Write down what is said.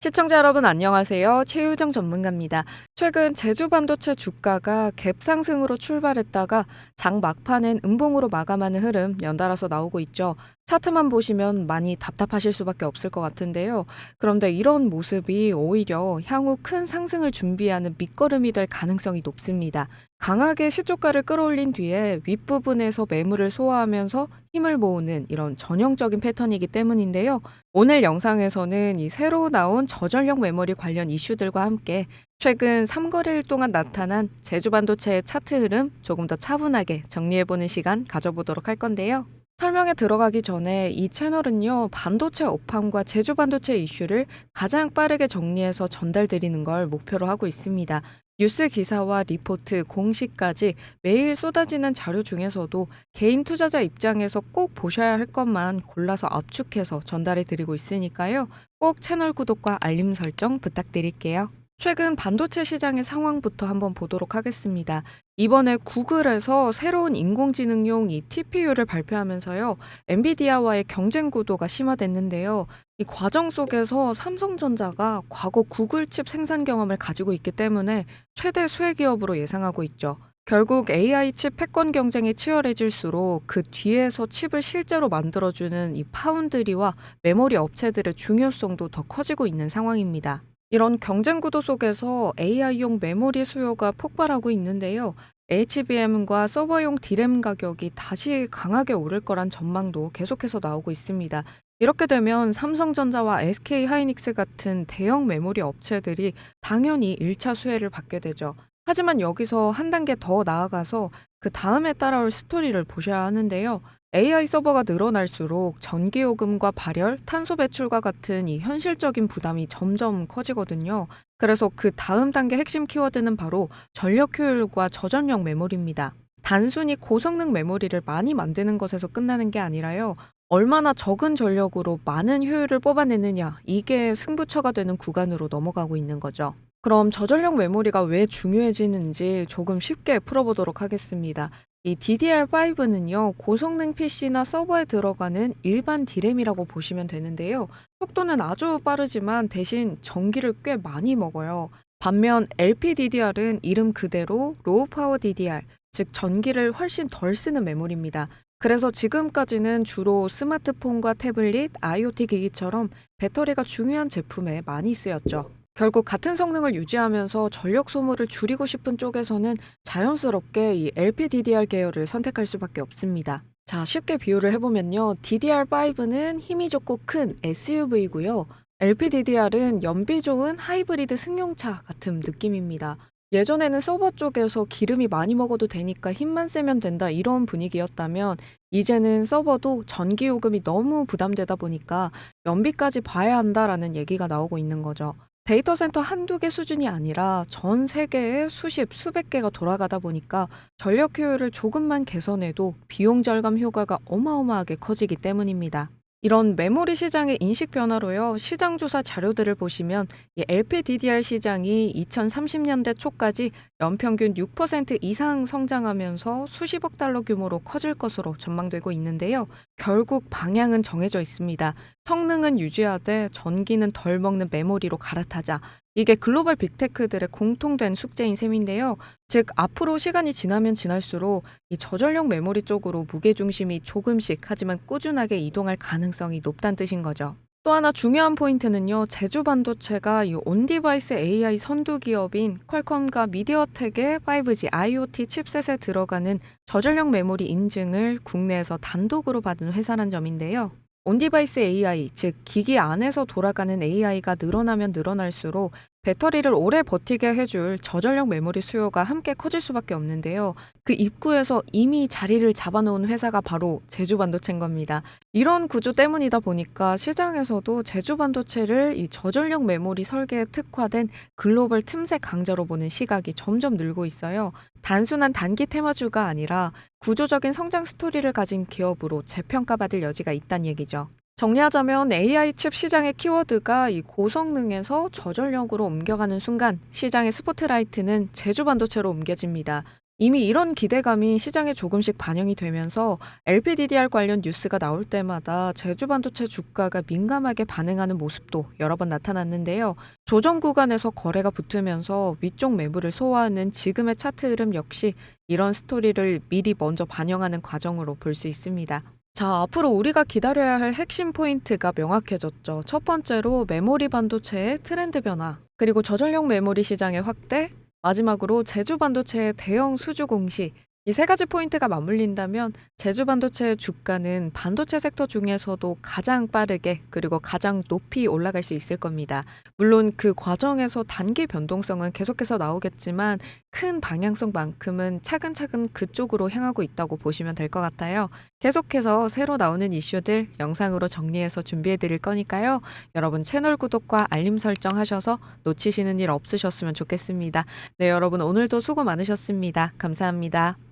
시청자 여러분 안녕하세요. 최유정 전문가입니다. 최근 제주 반도체 주가가 갭 상승으로 출발했다가 장 막판엔 음봉으로 마감하는 흐름 연달아서 나오고 있죠. 차트만 보시면 많이 답답하실 수밖에 없을 것 같은데요. 그런데 이런 모습이 오히려 향후 큰 상승을 준비하는 밑거름이 될 가능성이 높습니다. 강하게 시초가를 끌어올린 뒤에 윗부분에서 매물을 소화하면서 힘을 모으는 이런 전형적인 패턴이기 때문인데요. 오늘 영상에서는 이 새로 나온 저전력 메모리 관련 이슈들과 함께 최근 3거래일 동안 나타난 제주 반도체의 차트 흐름 조금 더 차분하게 정리해보는 시간 가져보도록 할 건데요. 설명에 들어가기 전에 이 채널은요, 반도체 업황과 제주 반도체 이슈를 가장 빠르게 정리해서 전달드리는 걸 목표로 하고 있습니다. 뉴스 기사와 리포트, 공시까지 매일 쏟아지는 자료 중에서도 개인 투자자 입장에서 꼭 보셔야 할 것만 골라서 압축해서 전달해 드리고 있으니까요. 꼭 채널 구독과 알림 설정 부탁드릴게요. 최근 반도체 시장의 상황부터 한번 보도록 하겠습니다. 이번에 구글에서 새로운 인공지능용 이 TPU를 발표하면서요. 엔비디아와의 경쟁 구도가 심화됐는데요. 이 과정 속에서 삼성전자가 과거 구글 칩 생산 경험을 가지고 있기 때문에 최대 수혜 기업으로 예상하고 있죠. 결국 AI 칩 패권 경쟁이 치열해질수록 그 뒤에서 칩을 실제로 만들어주는 이 파운드리와 메모리 업체들의 중요성도 더 커지고 있는 상황입니다. 이런 경쟁 구도 속에서 AI용 메모리 수요가 폭발하고 있는데요. HBM과 서버용 D램 가격이 다시 강하게 오를 거란 전망도 계속해서 나오고 있습니다. 이렇게 되면 삼성전자와 SK 하이닉스 같은 대형 메모리 업체들이 당연히 1차 수혜를 받게 되죠. 하지만 여기서 한 단계 더 나아가서 그 다음에 따라올 스토리를 보셔야 하는데요. AI 서버가 늘어날수록 전기요금과 발열, 탄소 배출과 같은 이 현실적인 부담이 점점 커지거든요. 그래서 그 다음 단계 핵심 키워드는 바로 전력 효율과 저전력 메모리입니다. 단순히 고성능 메모리를 많이 만드는 것에서 끝나는 게 아니라요. 얼마나 적은 전력으로 많은 효율을 뽑아내느냐, 이게 승부처가 되는 구간으로 넘어가고 있는 거죠. 그럼 저전력 메모리가 왜 중요해지는지 조금 쉽게 풀어보도록 하겠습니다. 이 DDR5는요, 고성능 PC나 서버에 들어가는 일반 D램이라고 보시면 되는데요. 속도는 아주 빠르지만 대신 전기를 꽤 많이 먹어요. 반면 LPDDR은 이름 그대로 로우 파워 DDR, 즉 전기를 훨씬 덜 쓰는 메모리입니다. 그래서 지금까지는 주로 스마트폰과 태블릿, IoT 기기처럼 배터리가 중요한 제품에 많이 쓰였죠. 결국 같은 성능을 유지하면서 전력 소모를 줄이고 싶은 쪽에서는 자연스럽게 이 LPDDR 계열을 선택할 수밖에 없습니다. 자, 쉽게 비유를 해보면요. DDR5는 힘이 좋고 큰 SUV고요. LPDDR은 연비 좋은 하이브리드 승용차 같은 느낌입니다. 예전에는 서버 쪽에서 기름이 많이 먹어도 되니까 힘만 세면 된다 이런 분위기였다면 이제는 서버도 전기 요금이 너무 부담되다 보니까 연비까지 봐야 한다라는 얘기가 나오고 있는 거죠. 데이터 센터 한두 개 수준이 아니라 전 세계에 수십, 수백 개가 돌아가다 보니까 전력 효율을 조금만 개선해도 비용 절감 효과가 어마어마하게 커지기 때문입니다. 이런 메모리 시장의 인식 변화로요. 시장 조사 자료들을 보시면 이 LPDDR 시장이 2030년대 초까지 연평균 6% 이상 성장하면서 수십억 달러 규모로 커질 것으로 전망되고 있는데요. 결국 방향은 정해져 있습니다. 성능은 유지하되 전기는 덜 먹는 메모리로 갈아타자. 이게 글로벌 빅테크들의 공통된 숙제인 셈인데요. 즉 앞으로 시간이 지나면 지날수록 이 저전력 메모리 쪽으로 무게 중심이 조금씩 하지만 꾸준하게 이동할 가능성이 높다는 뜻인 거죠. 또 하나 중요한 포인트는요. 제주 반도체가 이 온디바이스 AI 선두 기업인 퀄컴과 미디어텍의 5G IoT 칩셋에 들어가는 저전력 메모리 인증을 국내에서 단독으로 받은 회사란 점인데요. 온디바이스 AI, 즉 기기 안에서 돌아가는 AI가 늘어나면 늘어날수록 배터리를 오래 버티게 해줄 저전력 메모리 수요가 함께 커질 수밖에 없는데요. 그 입구에서 이미 자리를 잡아놓은 회사가 바로 제주 반도체인 겁니다. 이런 구조 때문이다 보니까 시장에서도 제주 반도체를 이 저전력 메모리 설계에 특화된 글로벌 틈새 강자로 보는 시각이 점점 늘고 있어요. 단순한 단기 테마주가 아니라 구조적인 성장 스토리를 가진 기업으로 재평가받을 여지가 있다는 얘기죠. 정리하자면 AI 칩 시장의 키워드가 이 고성능에서 저전력으로 옮겨가는 순간 시장의 스포트라이트는 제주 반도체로 옮겨집니다. 이미 이런 기대감이 시장에 조금씩 반영이 되면서 LPDDR 관련 뉴스가 나올 때마다 제주 반도체 주가가 민감하게 반응하는 모습도 여러 번 나타났는데요. 조정 구간에서 거래가 붙으면서 위쪽 매물을 소화하는 지금의 차트 흐름 역시 이런 스토리를 미리 먼저 반영하는 과정으로 볼 수 있습니다. 자, 앞으로 우리가 기다려야 할 핵심 포인트가 명확해졌죠. 첫 번째로 메모리 반도체의 트렌드 변화, 그리고 저전력 메모리 시장의 확대, 마지막으로 제주 반도체의 대형 수주 공시, 이 세 가지 포인트가 맞물린다면 제주 반도체의 주가는 반도체 섹터 중에서도 가장 빠르게 그리고 가장 높이 올라갈 수 있을 겁니다. 물론 그 과정에서 단기 변동성은 계속해서 나오겠지만 큰 방향성만큼은 차근차근 그쪽으로 향하고 있다고 보시면 될 것 같아요. 계속해서 새로 나오는 이슈들 영상으로 정리해서 준비해 드릴 거니까요. 여러분 채널 구독과 알림 설정 하셔서 놓치시는 일 없으셨으면 좋겠습니다. 네, 여러분 오늘도 수고 많으셨습니다. 감사합니다.